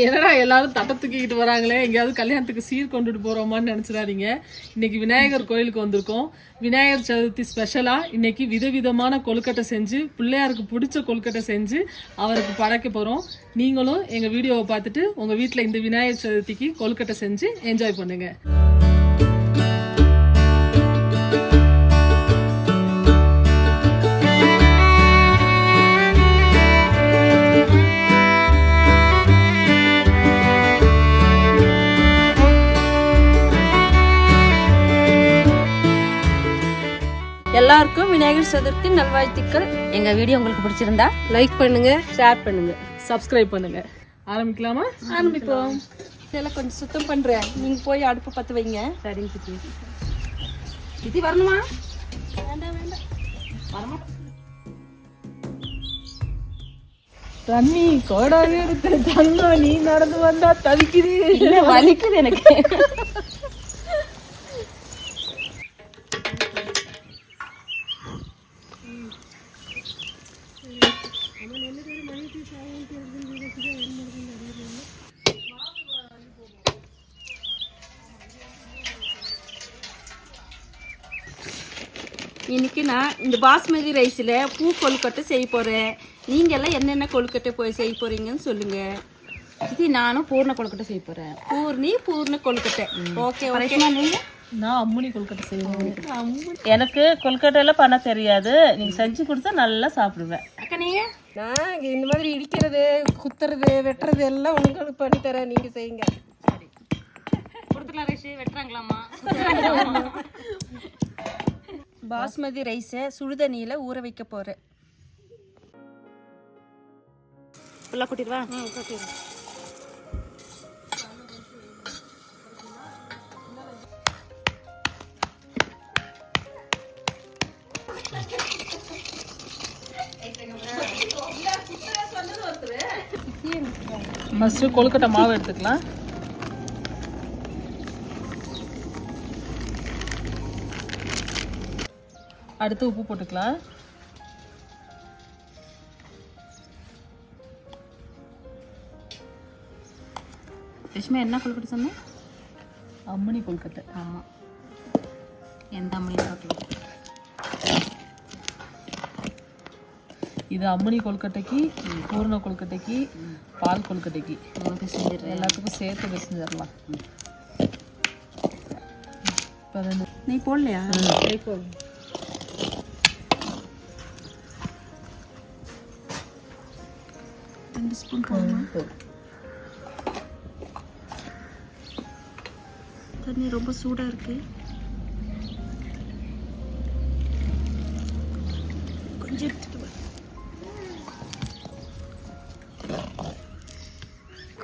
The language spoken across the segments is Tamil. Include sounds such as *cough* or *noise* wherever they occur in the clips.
என்னடா எல்லாரும் தட்டை தூக்கிக்கிட்டு வராங்களே? எங்கேயாவது கல்யாணத்துக்கு சீர் கொண்டுட்டு போகிறோமான்னு நினச்சிடாதீங்க. இன்னைக்கு விநாயகர் கோயிலுக்கு வந்திருக்கோம். விநாயகர் சதுர்த்தி ஸ்பெஷலாக இன்னைக்கு விதவிதமான கொழுக்கட்டை செஞ்சு பிள்ளையாருக்கு பிடிச்ச கொழுக்கட்டை செஞ்சு அவருக்கு படைக்க போகிறோம் நீங்களும் எங்கள் வீடியோவை பார்த்துட்டு உங்கள் வீட்டில் இந்த விநாயகர் சதுர்த்திக்கு கொழுக்கட்டை செஞ்சு என்ஜாய் பண்ணுங்கள் எல்லாருக்கும் விநாயகர் சதுர்த்தி நல்வாழ்த்துக்கள். எங்க வீடியோ உங்களுக்கு பிடிச்சிருந்தா லைக் பண்ணுங்க ஷேர் பண்ணுங்க. சப்ஸ்கிரைப் பண்ணுங்க. ஆரம்பிக்கலாமா? ஆரம்பிப்போம். இதெல்லாம் கொஞ்சம் சுத்தம் பண்றேன். நீங்க போய் அடுப்பு பத்து வைங்க. சரிங்க சித்தி. இது வரணுமா? தண்ணி கோடாவே எடுத்து தங்கம் நீ நடந்து வந்தா தவிக்குது. வலிக்குது எனக்கு? இன்னைக்கு நான் இந்த பாஸ்மதி ரைஸில் பூ கொழுக்கட்டை செய்ய போகிறேன் நீங்கள் எல்லாம் என்னென்ன கொழுக்கட்டை போய் செய்ய போகிறீங்கன்னு சொல்லுங்கள் இது நானும் பூர்ண கொழுக்கட்டை செய்ய போகிறேன் பூர்ணி பூர்ண கொழுக்கட்டை. Okay okay. நீங்கள் நான் அம்முனி கொழுக்கட்டை செய்வேன். எனக்கு கொல்கட்டையில பண்ண தெரியாது. நீங்க செஞ்சு கொடுத்தா நல்லா சாப்பிடுவேன். அக்கா நீங்கள் நான் இந்த மாதிரி இடிக்கிறது குத்துறது வெட்டுறது எல்லாம் உங்களுக்கு பண்ணி தரேன். நீங்க செய்யுங்க. கொடுத்துக்கலாம் ரைஸ் வெட்டுறாங்களாமா *laughs* பாஸ்மதி ரைஸை சுடுதண்ணியில் ஊற வைக்க போகிறேன் ஃபுல்லாக கொட்டிடுவா? ம் கொட்டிடுவேன் கொழுக்கட்டை மாவு எடுத்துக்கலாம். அடுத்து உப்பு போட்டுக்கலாம். ரஷ்மா என்ன கொழுக்கட்டை சொன்னேன் அம்மணி கொழுக்கட்டை. ஆமாம் எந்த அம்மனையும் பார்க்கலாம் இது அம்மணி கொழுக்கட்டைக்கு பூர்ண கொழுக்கட்டைக்கு பால் கொழுக்கட்டைக்கு. எல்லாத்துக்கும் சேர்த்து செஞ்சிடலாம் இப்போ நீ போடலையா? ரெண்டு ஸ்பூன் போடணும் தண்ணி ரொம்ப சூடாக இருக்கு. கொஞ்சம் எடுத்துட்டு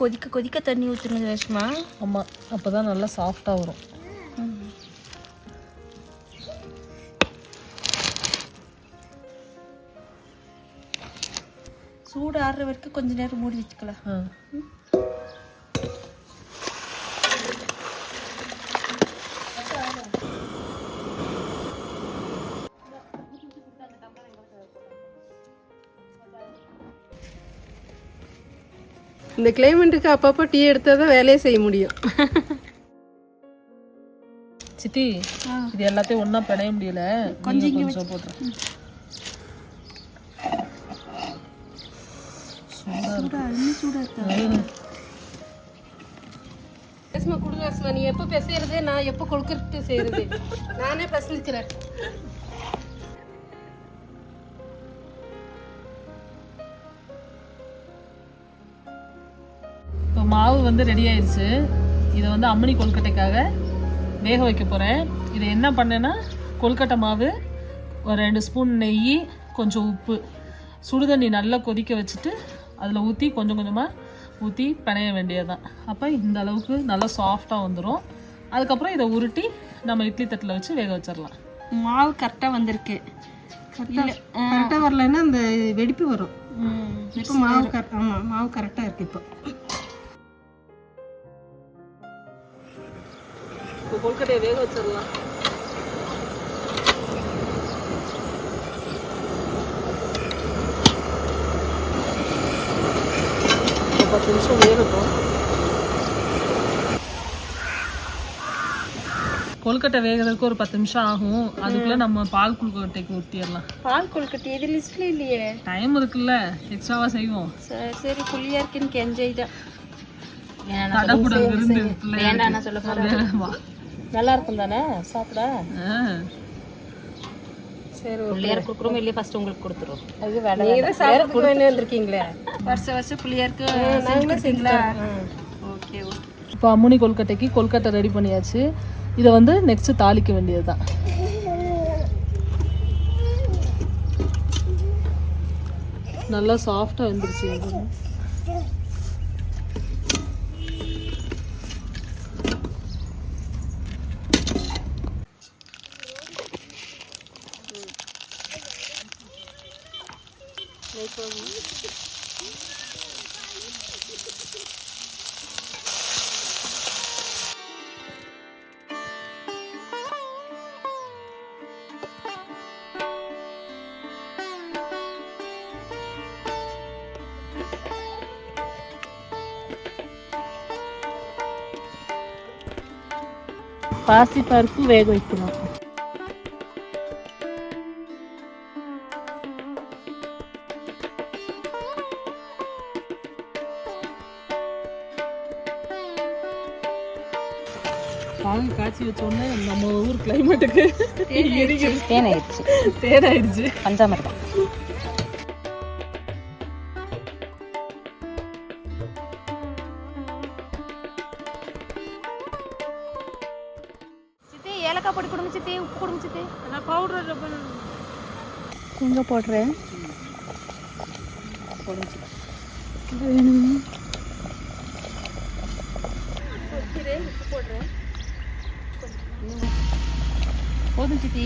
கொதிக்க கொதிக்க தண்ணி ஊற்றுனது ரேஷ்மா ஆமாம் அப்போ தான் நல்லா சாஃப்டாக வரும். ஆறுற வரைக்கும் கொஞ்ச நேரம் மூடி வச்சுக்கலாம். இந்த கிளைமேட்டுக்கு அப்பப்போ டீ எடுத்தால் தான் வேலையே செய்ய முடியும். சித்தி இது எல்லாத்தையும் ஒன்றா பிணைய முடியல. கொஞ்சம் கொஞ்சம் போட்டுரு. ரஸ்மா குடு ரஸ்மா நீ எப்போ பெசைறது? நான் எப்போ கொழுக்கட்டு செய்யறது நானே பிரசனிக்கிறேன் இப்போ மாவு வந்து ரெடி ஆயிடுச்சு இதை வந்து அம்மணி கொழுக்கட்டைக்காக வேக வைக்க போகிறேன் இதை என்ன பண்ணேன்னா கொழுக்கட்டை மாவு ஒரு ரெண்டு ஸ்பூன் நெய் கொஞ்சம் உப்பு சுடுதண்ணி நல்லா கொதிக்க வச்சுட்டு அதில் ஊற்றி கொஞ்சம் கொஞ்சமாக ஊற்றி பிணைய வேண்டியதுதான். அப்போ இந்த அளவுக்கு நல்லா சாஃப்டாக வந்துடும் அதுக்கப்புறம் இதை உருட்டி நம்ம இட்லி தட்டில் வச்சு வேக வச்சிடலாம் மாவு கரெக்டாக வந்திருக்கு. கரெக்டாக வரலைன்னா அந்த வெடிப்பு வரும். இப்போ மாவு கரெக்ட் ஆமாம் மாவு கரெக்டாக இருக்கு இப்போ. இப்போ கொழுக்கட்டையை வேக வச்சிடலாம் பத்து நிமிஷம் வேகட்டும் கொழுக்கட்டை வேகிறதுக்கு ஒரு பத்து நிமிஷம் ஆகும். அதுக்குள்ள நம்ம பால் கொழுக்கட்டைக்கு ஊற்றிடலாம் பால் கொழுக்கட்டை இது லிஸ்ட்ல இல்லையே. டைம் இருக்குல்ல. எக்ஸ்ட்ராவா செய்வோம். சரி சரி. புள்ளியா இருக்குன்னு கெஞ்சை தான். நல்லா இருக்கும் தானே? சாப்பிட. சரி பிள்ளையார் கொடுக்குறோம் இல்லையா ஃபர்ஸ்ட் உங்களுக்கு கொடுத்துருவோம். அது வேலை நீங்க வந்திருக்கீங்களே? வருஷம் வருஷம் புள்ளியாருக்கு செஞ்சு கொடுத்தீங்களா? Okay okay. இப்போ அம்முனி கொல்கட்டைக்கு கொல்கட்டை ரெடி பண்ணியாச்சு. இதை வந்து நெக்ஸ்ட் தாளிக்க வேண்டியது தான் நல்லா சாஃப்டாக வெந்துருச்சு. பாசி பருப்பு வேக வைக்கணும். பாகு காய்ச்சி வச்சோடனே நம்ம ஊர் கிளைமேட்டுக்கு தேனாயிடுச்சு தேனாயிடுச்சு பஞ்சாமிர்தம் உப்பு கொடுங்க சித்தி நான் பவுடர் எங்க போடுறேன். போதும் சித்தி.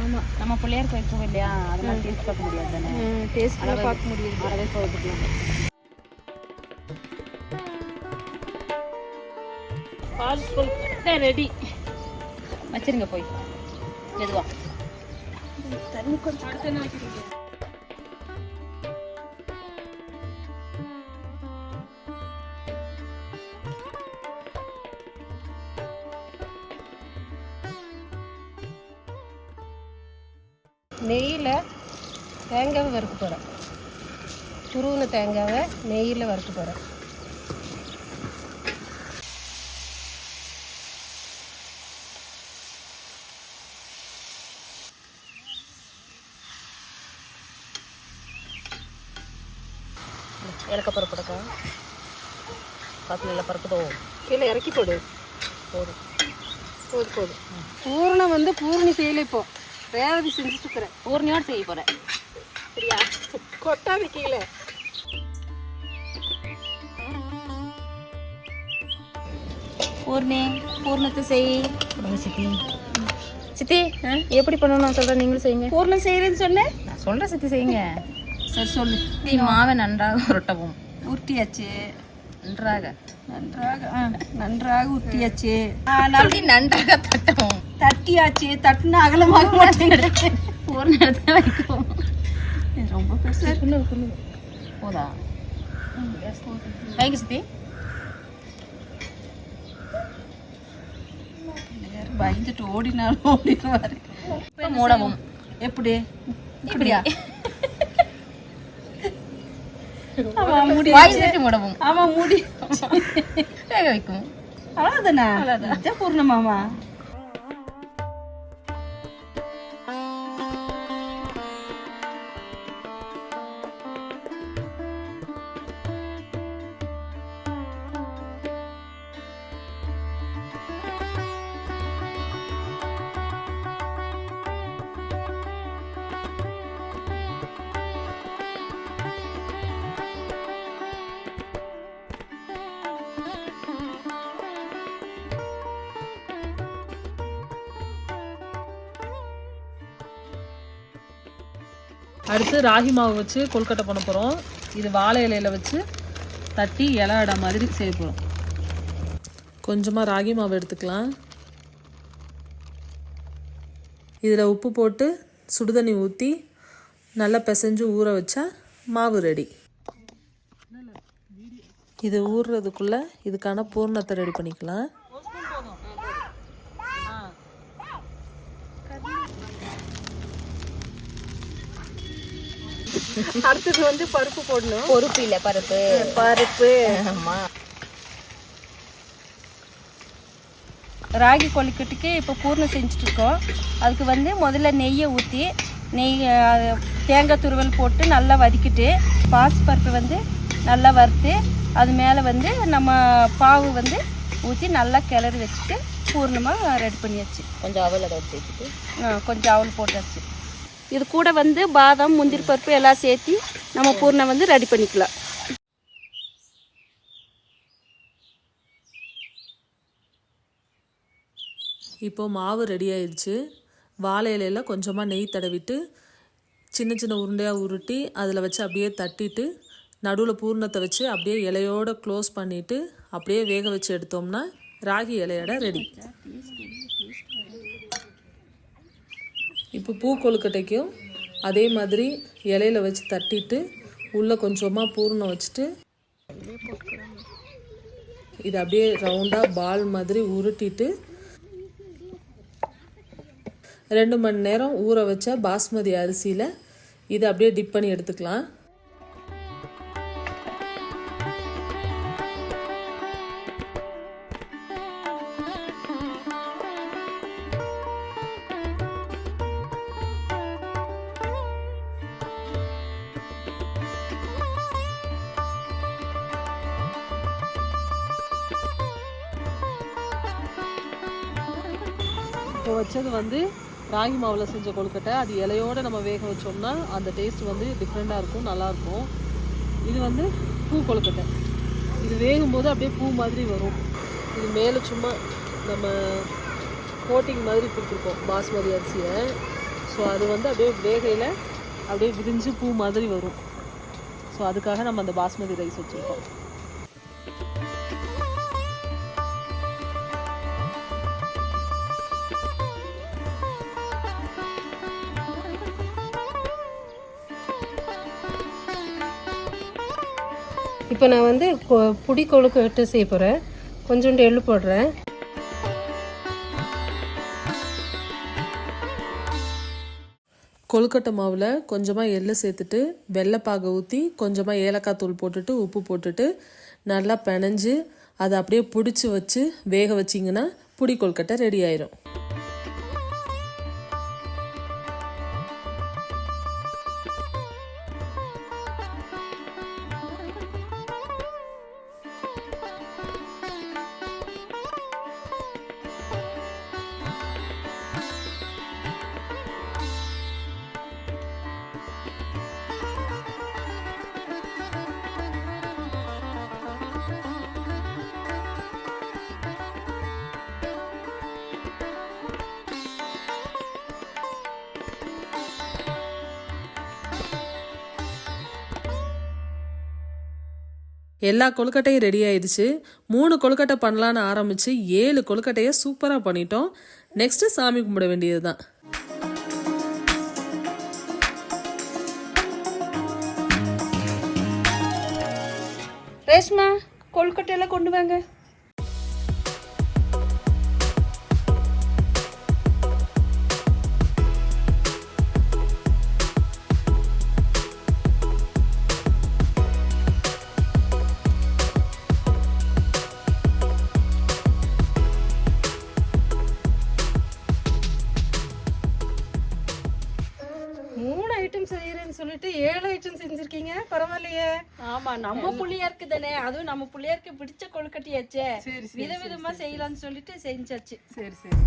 ஆமா. நம்ம பிள்ளையாருக்கு வைக்கவும் இல்லையா? அதெல்லாம் டேஸ்ட் பார்க்க முடியாது தானே? டேஸ்ட் பார்க்க முடியாது. அறவே போட்டுக்கலாம். பால் ரெடி வச்சிருங்க போய். மெதுவா. நெய்யில் தேங்காவை வறுக்க போகிறேன் துருவின தேங்காவை நெய்யில் வறுக்க போகிறேன் ஏலக்காய் பருப்பு இருக்கா காத்துல பருப்பு தோ கீழே இறக்கி போடு. போதும் போது போதும் பூர்ணம் வந்து பூர்ணி செய்யல இப்போ. ரேவதி செஞ்சுட்டு இருக்கிறேன் பூர்ணியோடு செய்ய போறேன். சரியா? கொட்டாது கீழே. பூர்ணி பூர்ணத்தை செய். சித்தி? சித்தி எப்படி பண்ணணும் நான் சொல்றேன்? நீங்களும் செய்யுங்க. பூர்ணம் செய்யறேன்னு சொன்னேன். நான் சொல்ற சித்தி செய்யுங்க. சரி சொல்லு. நீ மாவை நன்றாக உருட்டவும். உருட்டியாச்சு. நன்றாக. நன்றாக நன்றாக உருட்டியாச்சு. அப்படி நன்றாக தட்டவும். தட்டியாச்சு தட்டுனா அகலமாக மாட்டேங்குது. பூர்ண இடத்துல வைக்கவும். ரொம்ப பெருசா போதா? வைங்க சித்தி. பயந்துட்டு ஓடினாலும் ஓடிடுவாரு. மூடவும். எப்படி? இப்படியா? அவன் முடி வேக வைக்கும். அவ்வளோதானே அவ்வளோதான் பூர்ணமாமா. அடுத்து ராகி மாவு வச்சு கொல்கட்டை பண்ண போகிறோம் இது வாழை இலையில வச்சு தட்டி இலை அடை மாதிரி செய்ய போகிறோம் கொஞ்சமாக ராகி மாவு எடுத்துக்கலாம். இதில் உப்பு போட்டு சுடுதண்ணி ஊற்றி நல்லா பிசைஞ்சு ஊற வச்சா மாவு ரெடி. இது ஊறுறதுக்குள்ளே இதுக்கான பூர்ணத்தை ரெடி பண்ணிக்கலாம். அடுத்தது வந்து பருப்பு போடணும். பொறுப்பு இல்லை பருப்பு. பருப்பு. ஆமா. ராகி கொழுக்கட்டுக்கு இப்போ பூர்ணம் செஞ்சுட்டு இருக்கோம் அதுக்கு வந்து முதல்ல நெய்யை ஊற்றி நெய் தேங்காய் துருவல் போட்டு நல்லா வதக்கிட்டு பாசி பருப்பு வந்து நல்லா வறுத்து அது மேலே வந்து நம்ம பாவு வந்து ஊற்றி நல்லா கிளறி வச்சுட்டு பூர்ணமாக ரெடி பண்ணியாச்சு. கொஞ்சம் அவல் அதை ஆ, கொஞ்சம் அவல் போட்டாச்சு. இது கூட வந்து பாதாம் முந்திரி பருப்பு எல்லாம் சேர்த்து நம்ம பூர்ணம் வந்து ரெடி பண்ணிக்கலாம். இப்போ மாவு ரெடி ஆயிடுச்சு வாழை இலையில கொஞ்சமாக நெய் தடவிட்டு சின்ன சின்ன உருண்டையாக உருட்டி அதில் வச்சு அப்படியே தட்டிட்டு நடுவில் பூர்ணத்தை வச்சு அப்படியே இலையோட க்ளோஸ் பண்ணிவிட்டு அப்படியே வேக வச்சு எடுத்தோம்னா ராகி இலையோட ரெடி இப்போ பூ கொழுக்கட்டைக்கும் அதே மாதிரி இலையில வச்சு தட்டிட்டு உள்ளே கொஞ்சமாக பூர்ணம் வச்சுட்டு இது அப்படியே ரவுண்டாக பால் மாதிரி உருட்டிட்டு ரெண்டு மணி நேரம் ஊற வச்ச பாஸ்மதி அரிசியில் இதை அப்படியே டிப் பண்ணி எடுத்துக்கலாம். வந்து ராகி மாவில் செஞ்ச கொழுக்கட்டை அது இலையோடு நம்ம வேக வச்சோம்னா அந்த டேஸ்ட் வந்து டிஃப்ரெண்ட்டாக இருக்கும் நல்லாயிருக்கும் இது வந்து பூ கொழுக்கட்டை. இது வேகும்போது அப்படியே பூ மாதிரி வரும். இது மேலே சும்மா நம்ம கோட்டிங் மாதிரி கொடுத்துருக்கோம் பாஸ்மதி அரிசியை. ஸோ அது வந்து அப்படியே வேகையில் அப்படியே விரிஞ்சு பூ மாதிரி வரும். ஸோ அதுக்காக நம்ம அந்த பாஸ்மதி ரைஸ் வச்சுருக்கோம். இப்போ நான் வந்து புடி புடி கொழுக்கட்டை செய்ய போகிறேன் கொஞ்சோண்டு எள்ளு போடுறேன். கொழுக்கட்டை மாவில் கொஞ்சமாக எள்ளு சேர்த்துட்டு வெள்ளைப்பாகை ஊற்றி கொஞ்சமாக ஏலக்காய் தூள் போட்டுட்டு உப்பு போட்டுட்டு நல்லா பிணைஞ்சு அதை அப்படியே பிடிச்சி வச்சு வேக வச்சிங்கன்னா புடி கொழுக்கட்டை ரெடி ஆயிரும். எல்லா கொழுக்கட்டையும் ரெடி ஆயிடுச்சு. மூணு கொழுக்கட்டை பண்ணலான்னு ஆரம்பிச்சு ஏழு கொழுக்கட்டையை சூப்பராக பண்ணிட்டோம். நெக்ஸ்ட் சாமி கும்பிட வேண்டியது தான் ரேஷ்மா கொழுக்கட்டையெல்லாம் கொண்டு வாங்க. செய்யறேன்னு சொல்லிட்டு ஏழு ஐட்டம் செஞ்சிருக்கீங்க? பரவாயில்லையே. ஆமா நம்ம புள்ளியாருக்கு தானே அதுவும் நம்ம புள்ளியாருக்கு பிடிச்ச கொழுக்கட்டையாச்சே. விதவிதமா செய்யலாம்னு சொல்லிட்டு செஞ்சாச்சு. சரி சரி.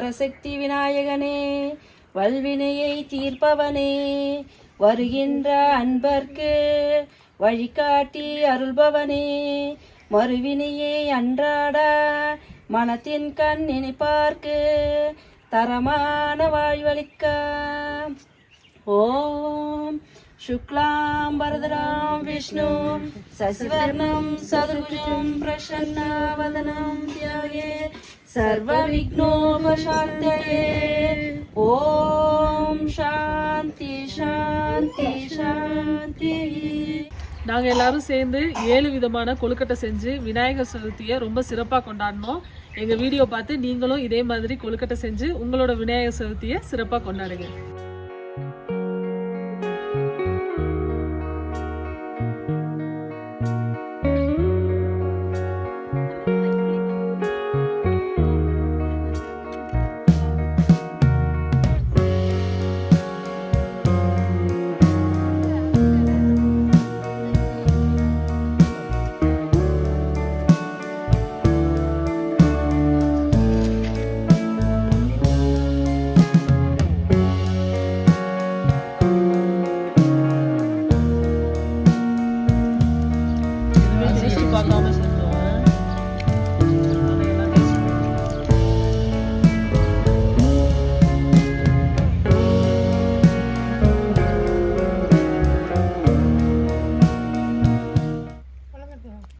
வரசக்தி விநாயகனே வல்வினையை தீர்ப்பவனே வருகின்ற அன்பர்க்கு வழிகாட்டி அருள்பவனே மறுவினையை அன்றாட மனத்தின் கண் நினைப்பார்க்கு தரமான வாழ்வளிக்க. ஓம் शुक्लां वरदरां विष्णु सशिवर्णं सदृशं प्रसन्नवदनं ध्याये सर्वविघ्नोपशान्तये ॐ शान्ति शान्ति शान्तिः நாங்கள் எல்லாரும் சேர்ந்து ஏழு விதமான கொழுக்கட்டை செஞ்சு விநாயகர் சதுர்த்தியை ரொம்ப சிறப்பாக கொண்டாடினோம் எங்கள் வீடியோ பார்த்து நீங்களும் இதே மாதிரி கொழுக்கட்டை செஞ்சு உங்களோட விநாயகர் சதுர்த்தியை சிறப்பாக கொண்டாடுங்க